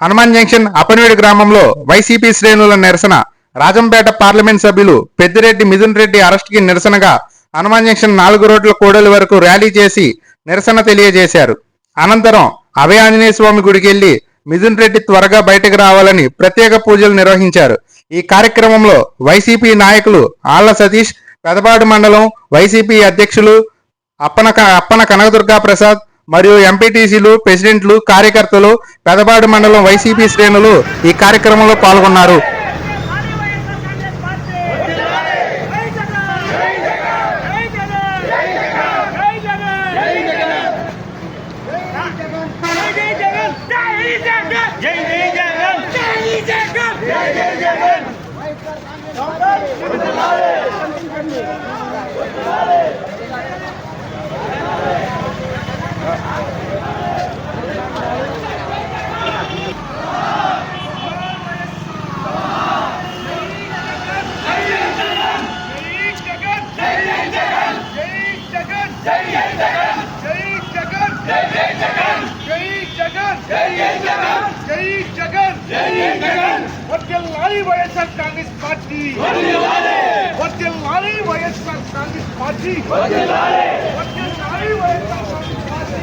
Hanuman junction Appanaveedu గ్రామంలో YCP శ్రేణుల నిరసన. రాజంపేట పార్లమెంట్ సభ్యులు పెద్దిరెడ్డి మిథున్ రెడ్డి అరెస్ట్కి నిరసనగా హనుమాన్ జంక్షన్ నాలుగు రోడ్ల కూడలి వరకు ర్యాలీ చేసి నిరసన తెలియజేశారు. అనంతరం అభయ ఆంజనేయ స్వామి గుడికి వెళ్ళి మిథున్ రెడ్డి త్వరగా బయటకు రావాలని ప్రత్యేక పూజలు నిర్వహించారు. ఈ కార్యక్రమంలో వైసీపీ నాయకులు ఆళ్ళ సతీష్ పెదపాడు మండలం వైసీపీ అధ్యక్షులు అప్పన అప్పన కనకదుర్గా ప్రసాద్ మరియు ఎంపీటీసీలు ప్రెసిడెంట్లు కార్యకర్తలు పెదపాడు మండలం వైసీపీ శ్రేణులు ఈ కార్యక్రమంలో పాల్గొన్నారు. వర్తిల్లాలి వైఎస్ఆర్ కాంగ్రెస్ పార్టీ! వర్తిల్లాలి వైఎస్ఆర్ కాంగ్రెస్ పార్టీ! వర్తిల్లాలి YSR Congress party!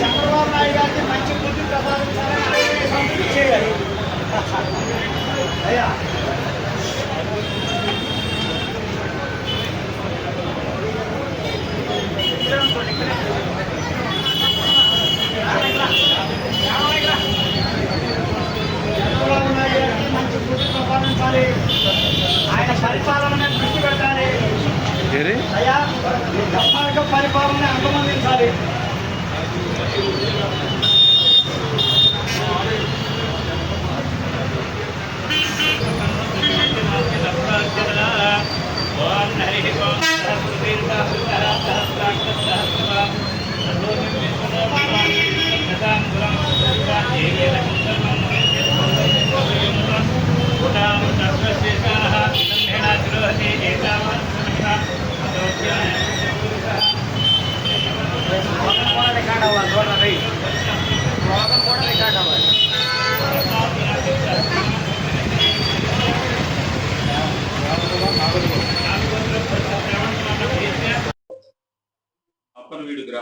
Chandrababu Naidu గారికి మంచి బుద్ధి ప్రసాదించాలని ఆంజనేయ స్వామికి చేయాలి అయ్యా చంద్రబాబు నాయుడు గారికి మంచి బుద్ధి ప్రసాదించాలి ఆయన పరిపాలన మీద దృష్టి పెట్టాలి అయ్యా యొక్క పరిపాలన అంతమందించాలి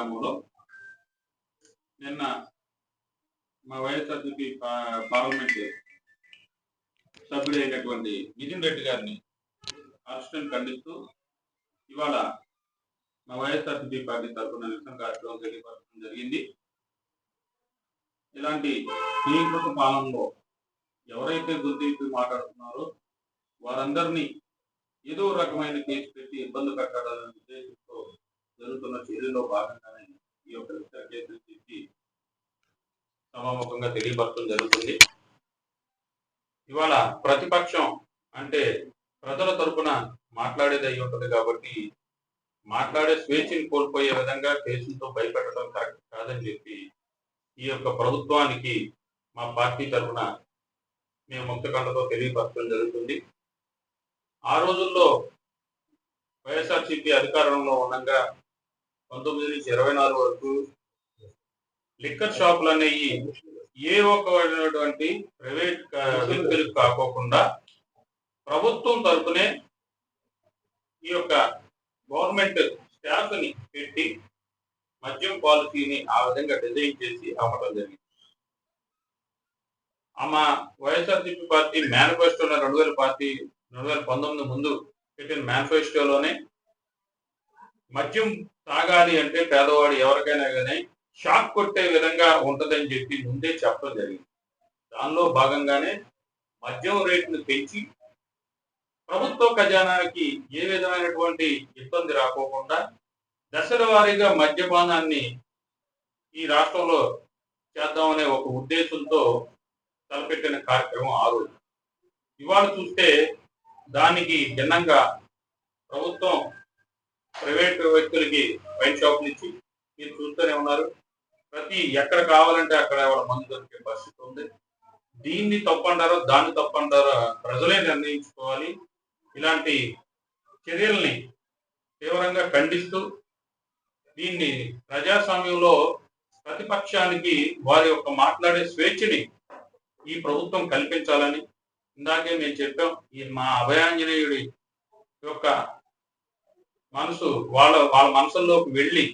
గ్రామంలో నిన్న మా వైఎస్ఆర్సీపీ పా- పార్లమెంట్ సభ్యుడైనటువంటి నితిన్ రెడ్డి గారిని అరెస్టును ఖండిస్తూ ఇవాళ మా వైఎస్ఆర్సీపీ పార్టీ తరఫున నిరసన కార్యక్రమం తెలియపరచడం జరిగింది. ఇలాంటి స్నేహితుల పాలనలో ఎవరైతే గుర్తింపు మాట్లాడుతున్నారో వారందరినీ ఏదో రకమైన కేసు పెట్టి ఇబ్బంది పెట్టడాలని ఉద్దేశంతో జరుగుతున్న చర్యలో భాగంగా ఈ యొక్క కేసులు తీసి సమాముఖంగా తెలియపరచడం జరుగుతుంది. ఇవాళ ప్రతిపక్షం అంటే ప్రజల తరపున మాట్లాడేది అయి ఉంటుంది కాబట్టి మాట్లాడే స్వేచ్ఛని కోల్పోయే విధంగా కేసులతో భయపెట్టడం కాదని చెప్పి ఈ యొక్క ప్రభుత్వానికి మా పార్టీ తరపున మేము ముక్తకండతో తెలియపరచడం జరుగుతుంది. ఆ రోజుల్లో వైఎస్ఆర్సీపీ అధికారంలో ఉండగా పంతొమ్మిది నుంచి ఇరవై నాలుగు వరకు లిక్కర్ షాపులు అనేవి ఏ ఒక్కటువంటి ప్రైవేట్ వ్యక్తులకు కాకోకుండా ప్రభుత్వం తరఫునే ఈ యొక్క గవర్నమెంట్ స్టాఫ్ని పెట్టి మద్యం పాలసీని ఆ విధంగా డిజైన్ చేసి అమ్మటం జరిగింది. ఆమె వైఎస్ఆర్సీపీ పార్టీ మేనిఫెస్టోలో రెండు వేల పార్టీ రెండు వేల పంతొమ్మిది ముందు పెట్టిన మేనిఫెస్టోలోనే మద్యం తాగాలి అంటే పేదవాడు ఎవరికైనా కానీ షాక్ కొట్టే విధంగా ఉంటదని చెప్పి ముందే చెప్పడం జరిగింది. దానిలో భాగంగానే మద్యం రేటును పెంచి ప్రభుత్వ ఖజానాకి ఏ విధమైనటువంటి ఇబ్బంది రాకోకుండా దశల వారీగా మద్యపానాన్ని ఈ రాష్ట్రంలో చేద్దామనే ఒక ఉద్దేశంతో తలపెట్టిన కార్యక్రమం ఆ రోజు. ఇవాళ చూస్తే దానికి భిన్నంగా ప్రభుత్వం ప్రైవేట్ వ్యక్తులకి వైన్ షాపులు ఇచ్చి మీరు చూస్తూనే ఉన్నారు. ప్రతి ఎక్కడ కావాలంటే అక్కడ వాళ్ళ మందు దొరికే పరిస్థితి ఉంది. దీన్ని తప్పంటారో దాన్ని తప్పంటారో ప్రజలే నిర్ణయించుకోవాలి. ఇలాంటి చర్యల్ని తీవ్రంగా ఖండిస్తూ దీన్ని ప్రజాస్వామ్యంలో ప్రతిపక్షానికి వారి యొక్క మాట్లాడే స్వేచ్ఛని ఈ ప్రభుత్వం కల్పించాలని ఇందాకే మేము చెప్పాం. ఈ మా అభయాంజనేయుడి యొక్క మనసు వాళ్ళ వాళ్ళ మనసుల్లోకి వెళ్ళి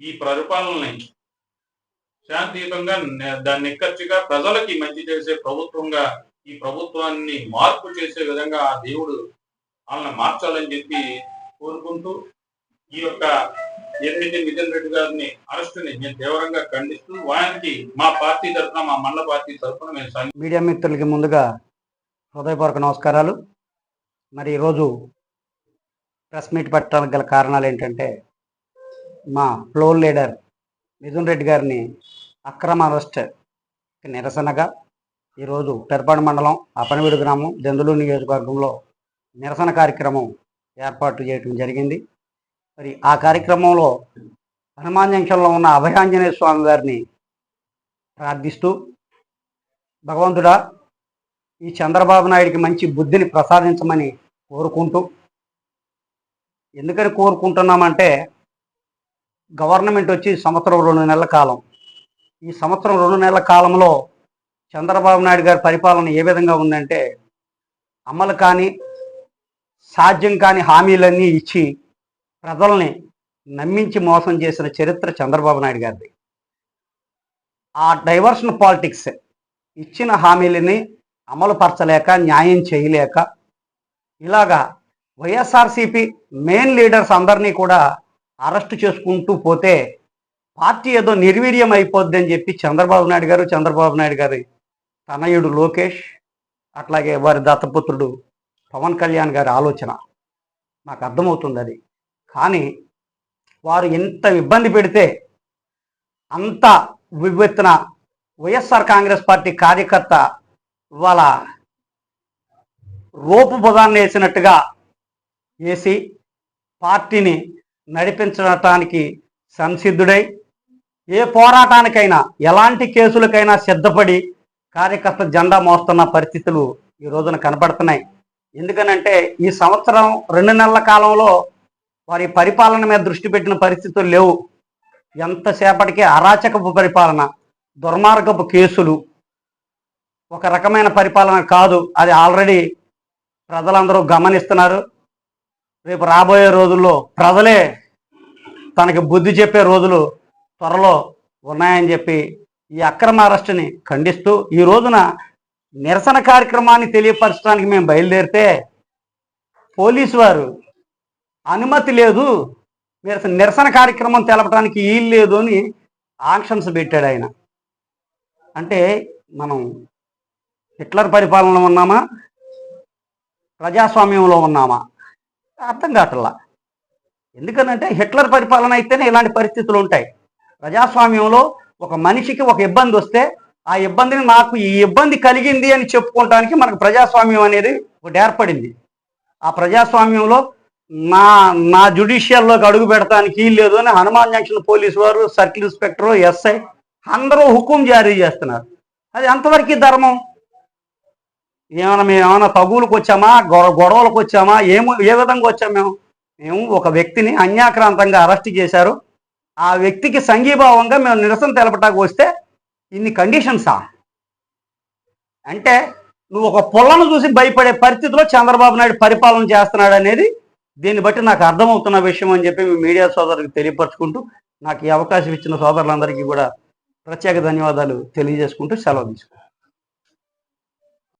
ఈ పరిపాలనని శాంతియుతంగా దాన్ని నిక్కచ్చిగా ప్రజలకి మంచి చేసే ప్రభుత్వంగా ఈ ప్రభుత్వాన్ని మార్పు చేసే విధంగా ఆ దేవుడు వాళ్ళని మార్చాలని చెప్పి కోరుకుంటూ ఈ యొక్క ఏదైతే మిథున్ రెడ్డి గారిని అరెస్టుని మేము తీవ్రంగా ఖండిస్తూ వారికి మా పార్టీ తరఫున మా మండల పార్టీ తరఫున మేము మీడియా మిత్రులకి ముందుగా హృదయపూర్వక నమస్కారాలు. మరి ఈరోజు ప్రెస్ మీట్ పెట్టడానికి గల కారణాలు ఏంటంటే మా ఫ్లోర్ లీడర్ మిథున్ రెడ్డి గారిని అక్రమ అరెస్ట్ నిరసనగా ఈరోజు పెరపాడు మండలం అపనవీడు గ్రామం దెందులు నియోజకవర్గంలో నిరసన కార్యక్రమం ఏర్పాటు చేయడం జరిగింది. మరి ఆ కార్యక్రమంలో హనుమాన్ జంక్షన్లో ఉన్న అభయాంజనేయ స్వామి వారిని ప్రార్థిస్తూ భగవంతుడా ఈ చంద్రబాబు నాయుడికి మంచి బుద్ధిని ప్రసాదించమని కోరుకుంటూ ఎందుకని కోరుకుంటున్నామంటే గవర్నమెంట్ వచ్చి సంవత్సరం రెండు నెలల కాలం. ఈ సంవత్సరం రెండు నెలల కాలంలో చంద్రబాబు నాయుడు గారి పరిపాలన ఏ విధంగా ఉందంటే అమలు కానీ సాధ్యం కాని హామీలన్నీ ఇచ్చి ప్రజల్ని నమ్మించి మోసం చేసిన చరిత్ర చంద్రబాబు నాయుడు గారిది. ఆ డైవర్షన్ పాలిటిక్స్ ఇచ్చిన హామీలని అమలు పరచలేక న్యాయం చేయలేక ఇలాగా వైఎస్ఆర్సీపీ మెయిన్ లీడర్స్ అందరినీ కూడా అరెస్ట్ చేసుకుంటూ పోతే పార్టీ ఏదో నిర్వీర్యం అయిపోద్ది అని చెప్పి చంద్రబాబు నాయుడు గారు చంద్రబాబు నాయుడు గారి తనయుడు లోకేష్ అట్లాగే వారి దత్తపుత్రుడు పవన్ కళ్యాణ్ గారి ఆలోచన. నాకు అర్థమవుతుంది అది. కానీ వారు ఎంత ఇబ్బంది పెడితే అంత విభెత్తిన వైఎస్ఆర్ కాంగ్రెస్ పార్టీ కార్యకర్త వాళ్ళ రోపు బుధాన్ని వేసినట్టుగా వేసి పార్టీని నడిపించడానికి సంసిద్ధుడై ఏ పోరాటానికైనా ఎలాంటి కేసులకైనా సిద్ధపడి కార్యకర్త జెండా మోస్తున్న పరిస్థితులు ఈ రోజున కనబడుతున్నాయి. ఎందుకనంటే ఈ సంవత్సరం రెండు నెలల కాలంలో వారి పరిపాలన మీద దృష్టి పెట్టిన పరిస్థితులు లేవు. ఎంతసేపటికి అరాచకపు పరిపాలన దుర్మార్గపు కేసులు ఒక రకమైన పరిపాలన కాదు. అది ఆల్రెడీ ప్రజలందరూ గమనిస్తున్నారు. రేపు రాబోయే రోజుల్లో ప్రజలే తనకి బుద్ధి చెప్పే రోజులు త్వరలో ఉన్నాయని చెప్పి ఈ అక్రమ అరెస్టుని ఖండిస్తూ ఈ రోజున నిరసన కార్యక్రమాన్ని తెలియపరచడానికి మేము బయలుదేరితే పోలీసు వారు అనుమతి లేదు మీరు అసలు నిరసన కార్యక్రమం తెలపడానికి వీలు లేదు అని ఆంక్షన్స్ పెట్టాడు ఆయన. అంటే మనం హిట్లర్ పరిపాలనలో ఉన్నామా? ప్రజాస్వామ్యంలో ఉన్నామా? అర్థం కావట్లా? ఎందుకనంటే హిట్లర్ పరిపాలన అయితేనే ఇలాంటి పరిస్థితులు ఉంటాయి. ప్రజాస్వామ్యంలో ఒక మనిషికి ఒక ఇబ్బంది వస్తే ఆ ఇబ్బందిని నాకు ఈ ఇబ్బంది కలిగింది అని చెప్పుకోవటానికి మనకు ప్రజాస్వామ్యం అనేది ఒకటి ఏర్పడింది. ఆ ప్రజాస్వామ్యంలో నా నా జుడిషియల్లోకి అడుగు పెడతానికి లేదు అని హనుమాన్ జంక్షన్ పోలీసు వారు సర్కిల్ ఇన్స్పెక్టర్ ఎస్ఐ అందరూ హుకుం జారీ చేస్తున్నారు. అది ఎంతవరకు ధర్మం? ఏమైనా మేము ఏమైనా తగులకు వచ్చామా? గొడవ గొడవలకు వచ్చామా? ఏమో ఏ విధంగా వచ్చాం మేము? మేము ఒక వ్యక్తిని అన్యాక్రాంతంగా అరెస్ట్ చేశారు. ఆ వ్యక్తికి సంఘీభావంగా మేము నిరసన తెలపటానికి వస్తే ఇన్ని కండిషన్సా? అంటే నువ్వు ఒక పొలను చూసి భయపడే పరిస్థితిలో చంద్రబాబు నాయుడు పరిపాలన చేస్తున్నాడు అనేది దీన్ని బట్టి నాకు అర్థమవుతున్న విషయం అని చెప్పి మీ మీడియా సోదరులకు తెలియపరచుకుంటూ నాకు ఈ అవకాశం ఇచ్చిన సోదరులందరికీ కూడా ప్రత్యేక ధన్యవాదాలు తెలియజేసుకుంటూ సెలవు తీసుకుంటాను